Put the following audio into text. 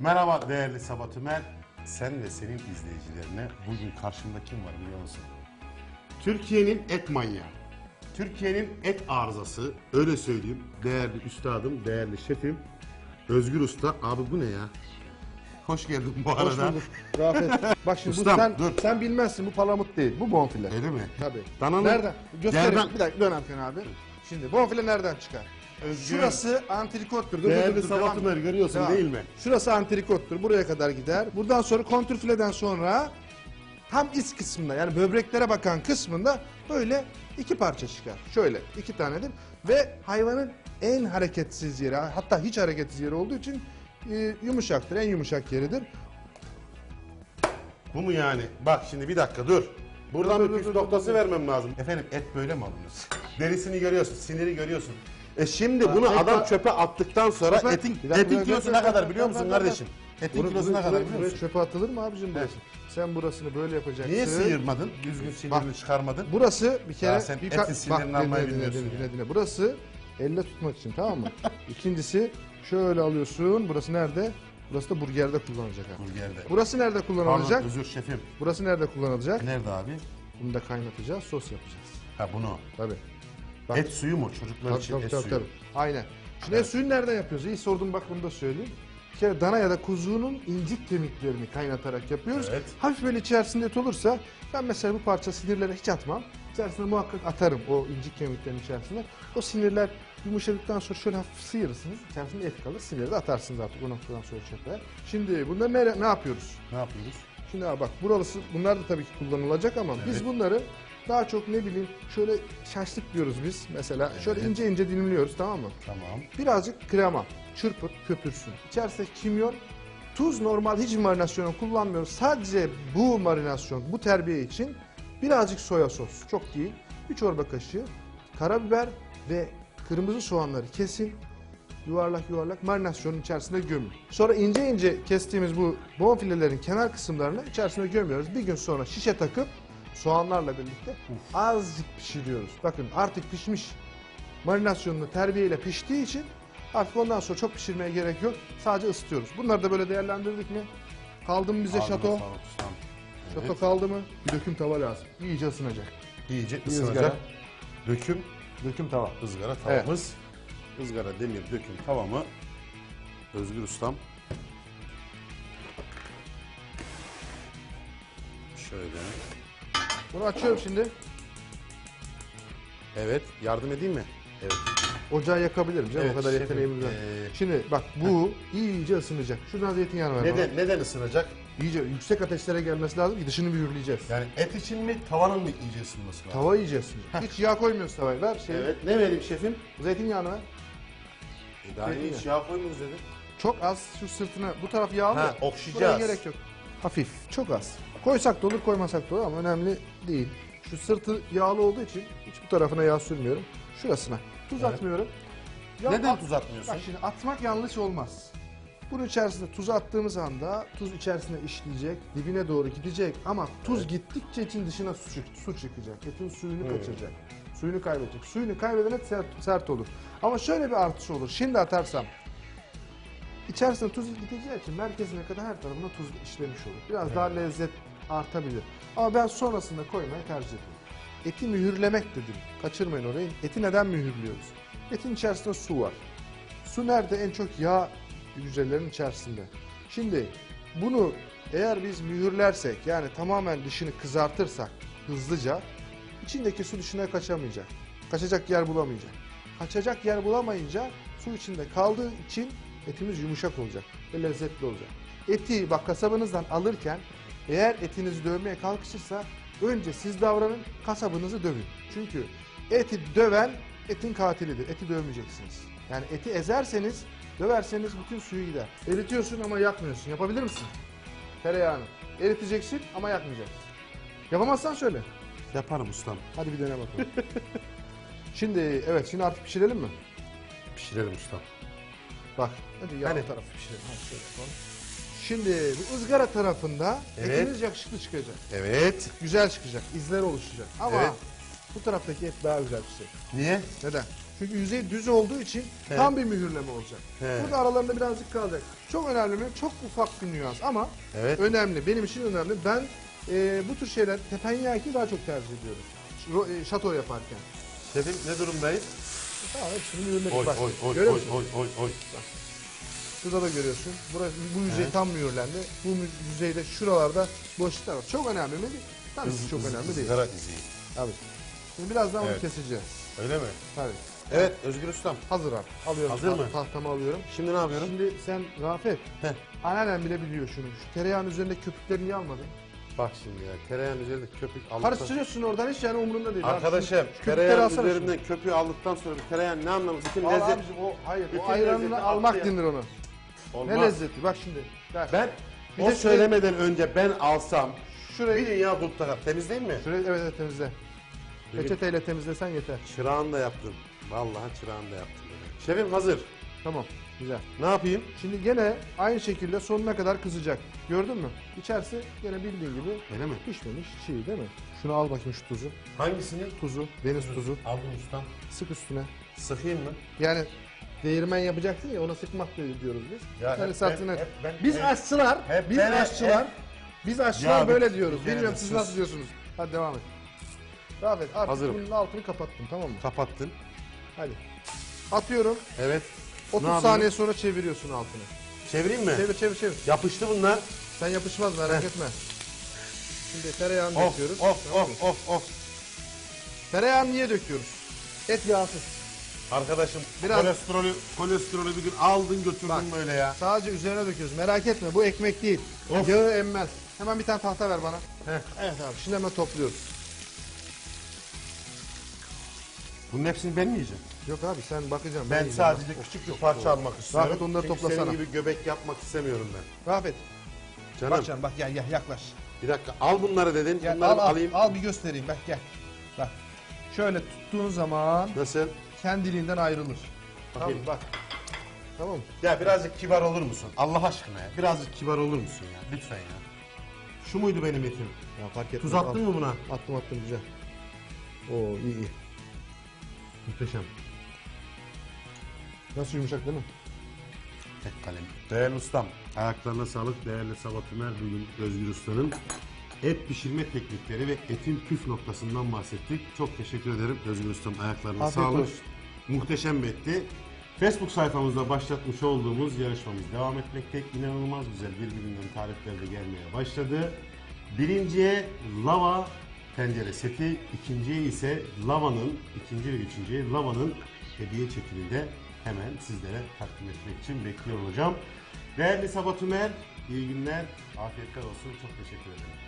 Merhaba değerli Sabah Tümer. Sen ve senin izleyicilerine bugün karşımda kim var biliyor musun? Türkiye'nin et manyağı. Türkiye'nin et arızası. Öyle söyleyeyim. Değerli üstadım, değerli şefim. Özgür Usta. Abi bu ne ya? Hoş geldin bu Hoş arada. bulduk. Rafet. Bak şimdi Ustam, bu sen, dur. sen bilmezsin bu palamut değil. Bu bonfile. Öyle mi? Tabii. Dananın Nereden? Göstereyim. yerden- Bir dakika dön Erkan abi. Şimdi bonfile nereden çıkar? Özgür. Şurası antrikottur. Dur, Değerli. Tümer görüyorsun Devam. değil mi? Şurası antrikottur. Buraya kadar gider. Buradan sonra kontrfileden sonra tam iç kısmında yani böbreklere bakan kısmında böyle iki parça çıkar. Şöyle iki tanedir. Ve hayvanın en hareketsiz yeri hatta hiç hareketsiz yeri olduğu için e, yumuşaktır. En yumuşak yeridir. Bu mu yani? Bak şimdi bir dakika dur. Buradan Dur, bir dur, püf dur, noktası vermem lazım. Efendim et böyle mi alınır? Derisini görüyorsun, siniri görüyorsun. E şimdi bunu et adam çöpe attıktan sonra Çöpe- etin, Bir dakika, etin bir kilosu dakika, ne kadar bir biliyor dakika, musun bir dakika. kardeşim? Etin Bunu- kilosu ne kadar biliyor musun? çöpe atılır mı abicim burası? Sen burasını böyle yapacaksın. Niye sıyırmadın? Düzgün sinirini çıkarmadın. Burası bir kere... Ya sen bir etin sinirini almayı dinle, bilmiyorsun dinle, ya. dinle, dinle. Burası elle tutmak için tamam mı? İkincisi şöyle alıyorsun. Burası nerede? Burası da burgerde kullanılacak abi. Burgerde. Burası nerede kullanılacak? Pardon özür şefim. Burası nerede kullanılacak? Nerede abi? Bunu da kaynatacağız, sos yapacağız. Ha bunu. Tabii. Bak. Et suyu mu? Çocuklar Tabii için tabii et tabii. suyu. tabii. Aynen. Şimdi et suyunu nereden yapıyoruz? İyi sordum bak bunu da söyleyeyim. Bir kere dana ya da kuzunun incik kemiklerini kaynatarak yapıyoruz. Evet. Hafif böyle içerisinde et olursa ben mesela bu parça sinirlere hiç atmam. İçerisine muhakkak atarım o incik kemiklerin içerisine. O sinirler yumuşadıktan sonra şöyle hafif sıyırırsınız. İçerisinde et kalır. Siniri de atarsınız artık o noktadan sonra çöpe. Şimdi bunları ne, yapıyoruz? Ne yapıyoruz? Şimdi abi bak buralısı bunlar da tabii ki kullanılacak ama biz Evet. bunları daha çok ne bileyim şöyle şaşlık diyoruz biz mesela. Şöyle Evet. ince ince dilimliyoruz tamam mı? Tamam. Birazcık krema çırpıp köpürsün. İçerisinde kimyon, tuz normal hiç marinasyon kullanmıyoruz. Sadece bu marinasyon, bu terbiye için birazcık soya sos. Çok değil. Bir çorba kaşığı karabiber ve kırmızı soğanları kesin. Yuvarlak yuvarlak marinasyonun içerisine gömün. Sonra ince ince kestiğimiz bu bonfilelerin kenar kısımlarını içerisine gömüyoruz. Bir gün sonra şişe takıp soğanlarla birlikte azıcık pişiriyoruz. Bakın artık pişmiş marinasyonunu terbiyeyle piştiği için artık ondan sonra çok pişirmeye gerek yok. Sadece ısıtıyoruz. Bunları da böyle değerlendirdik mi? Kaldı mı bize Ağzına şato? sağlık ustam. Şato Evet. kaldı mı? Bir döküm tava lazım. İyice ısınacak. İyice Bir ısınacak. ızgara. Döküm Döküm tava. ızgara tavamız. Izgara demir döküm tavamı. Özgür ustam. Şöyle. Bunu açıyorum şimdi. Evet. Yardım edeyim mi? Evet. Ocağı yakabilirim canım Evet, o kadar şefim, yeteneğimiz var. ee, Şimdi bak bu iyice ısınacak. Şuradan zeytinyağını ver. Neden, neden ısınacak? İyice yüksek ateşlere gelmesi lazım ki dışını mühürleyeceğiz. Yani et için mi, tavanın mı iyice ısınması lazım? Tava iyice ısınacak. Hiç yağ koymuyoruz tavaya. Ver şey. Evet. Ne vereyim şefim? Zeytinyağını ver. E daha iyi hiç yağ koymuyoruz dedi. Çok az şu sırtına. Bu taraf yağlı. Ha, okşayacağız. Buraya gerek yok. Hafif. Çok az. Koysak da olur koymasak da olur ama önemli değil. Şu sırtı yağlı olduğu için hiç bu tarafına yağ sürmüyorum. Şurasına. Tuz Evet. atmıyorum. Ya Neden at- tuz atmıyorsun? Bak şimdi atmak yanlış olmaz. Bunun içerisinde tuzu attığımız anda tuz içerisine işleyecek, dibine doğru gidecek ama tuz gittikçe için dışına su, çık- su çıkacak. Etin suyunu Hmm. kaçıracak. Suyunu kaybedecek. Suyunu kaybeden et sert, sert olur. Ama şöyle bir artışı olur. Şimdi atarsam içerisine tuz gideceği için merkezine kadar her tarafına tuz işlemiş olur. Biraz daha lezzet artabilir. Ama ben sonrasında koymayı tercih ediyorum. Eti mühürlemek dedim. Kaçırmayın orayı. Eti neden mühürlüyoruz? Etin içerisinde su var. Su nerede? En çok yağ hücrelerin içerisinde. Şimdi bunu eğer biz mühürlersek yani tamamen dışını kızartırsak hızlıca içindeki su dışına kaçamayacak. Kaçacak yer bulamayacak. Kaçacak yer bulamayınca su içinde kaldığı için etimiz yumuşak olacak ve lezzetli olacak. Eti bak kasabınızdan alırken eğer etinizi dövmeye kalkışırsa önce siz davranın kasabınızı dövün. Çünkü eti döven etin katilidir. Eti dövmeyeceksiniz. Yani eti ezerseniz, döverseniz bütün suyu gider. Eritiyorsun ama yakmıyorsun. Yapabilir misin? Tereyağını. Eriteceksin ama yakmayacaksın. Yapamazsan söyle. Yaparım ustam. Hadi bir dene bakalım. şimdi evet şimdi artık pişirelim mi? Pişirelim ustam. Bak hadi Hani? tarafı pişirelim. Hadi şöyle yapalım. Şimdi bu ızgara tarafında Evet. etimiz yakışıklı çıkacak. Evet. Güzel çıkacak. izler oluşacak. Ama Evet. bu taraftaki et daha güzel pişecek. Niye? Neden? Çünkü yüzey düz olduğu için He. tam bir mühürleme olacak. He. Burada aralarında birazcık kalacak. Çok önemli mi? Çok ufak bir nüans ama Evet. önemli. Benim için önemli. Ben e, bu tür şeyler teppanyaki daha çok tercih ediyorum. Ro- e, şato yaparken. Şefim ne durumdayız? Tamam hepsini mühürledik. Oy oy oy oy oy oy oy. Şurada da görüyorsun. Burası, bu yüzey He. tam mühürlendi. Bu yüzeyde şuralarda boşluklar var. Çok önemli mi? Tabii ki çok önemli değil. Izgara izi. Abi. Şimdi birazdan Evet. onu keseceğiz. Öyle mi? Tabii. Evet Özgür Ustam. Hazır abi. Alıyorum. Hazır mı? Tahtamı alıyorum. Şimdi ne yapıyorum? Şimdi sen Rafet, Heh. anneannem bile biliyor şunu. Şu tereyağın üzerinde köpüklerini niye almadın? Bak şimdi ya tereyağın üzerinde köpük aldıktan Karıştırıyorsun oradan hiç yani umurunda değil. Abi Arkadaşım şu köpükleri tereyağın alsana üzerinden köpüğü aldıktan sonra bir tereyağın ne anlamı? Bütün Al lezzet abicim o hayır bütün o ayranını lezzeti almak attı ya. denir onu. Olmaz. Ne lezzeti bak şimdi. Ver. Ben Bir o de söylemeden önce ben alsam Şurayı bir dünya kulp takar. Temizleyeyim mi? Şurayı evet evet temizle. Peçeteyle temizlesen yeter. çırağını da yaptım. Vallahi çırağını da yaptım. Şefim hazır. Tamam. Güzel. Ne yapayım? Şimdi gene aynı şekilde sonuna kadar kızacak. Gördün mü? İçerisi gene bildiğin gibi Öyle mi? pişmemiş çiğ değil mi? Şunu al bakayım şu tuzu. Hangisini? Tuzu, deniz tuzu. Aldım ustam. Sık üstüne. Sıkayım mı? Yani değirmen yapacaksın ya ona sıkmak diyor- diyoruz biz. Ya Yani hep saatine- ben- hep ben- biz hep- aşçılar, hep biz ben- aşçılar, hep- biz aşçılar Ya böyle bir- diyoruz. bir kere Bilmiyorum de siz sus. nasıl diyorsunuz. Hadi devam et. Rafet artık Hazırım. bunun altını kapattım tamam mı? Kapattın. Hadi. Atıyorum. Evet. 30 yapıyorum? saniye sonra çeviriyorsun altını. Çevireyim mi? Çevir çevir çevir. Yapıştı bunlar. Sen yapışmaz merak Heh. etme. Şimdi tereyağını Of döküyoruz. of Tamam mı? of of of. Tereyağını niye döküyoruz? Et yağsız. Arkadaşım Biraz- kolesterolü kolesterolü bir gün aldın götürdün Bak. böyle ya. Sadece üzerine döküyoruz. Merak etme bu ekmek değil. Of. Yağı emmez. Hemen bir tane tahta ver bana. Heh. Evet abi şimdi hemen topluyoruz. Bunun hepsini ben mi yiyeceğim? Yok abi sen bakacaksın. Ben yiyeceğim. sadece Of, küçük bir parça almak istiyorum. Rafet onları Çünkü toplasana. Senin gibi göbek yapmak istemiyorum ben. Rafet. Canım Bak canım bak gel gel yaklaş. bir dakika al bunları dedin. Gel, bunları al, al, alayım. al bir göstereyim bak gel. Bak. Şöyle tuttuğun zaman Nasıl? Kendiliğinden ayrılır. Bakayım. Tamam bak. Tamam mı? Ya birazcık kibar olur musun? Allah aşkına ya. Birazcık kibar olur musun ya? Lütfen ya. Şu muydu benim etim? Ya fark etmez. Tuz attın mı buna? Attım attım güzel. Oo iyi iyi. Muhteşem. Nasıl yumuşak değil mi? Tek kalem. Değerli ustam, ayaklarına sağlık. Değerli Sabah Tümer, bugün Özgür Usta'nın et pişirme teknikleri ve etin püf noktasından bahsettik. Çok teşekkür ederim Özgür Ustam. Ayaklarına Afiyet sağlık. olsun. Muhteşem bir etti. Facebook sayfamızda başlatmış olduğumuz yarışmamız devam etmekte. İnanılmaz güzel birbirinden tarifler de gelmeye başladı. Birinciye lava tencere seti, ikinciye ise lavanın, ikinci ve üçüncüye lavanın hediye çekini de hemen sizlere takdim etmek için bekliyor olacağım. Değerli Sabah Tümer, iyi günler, afiyetler olsun. Çok teşekkür ederim.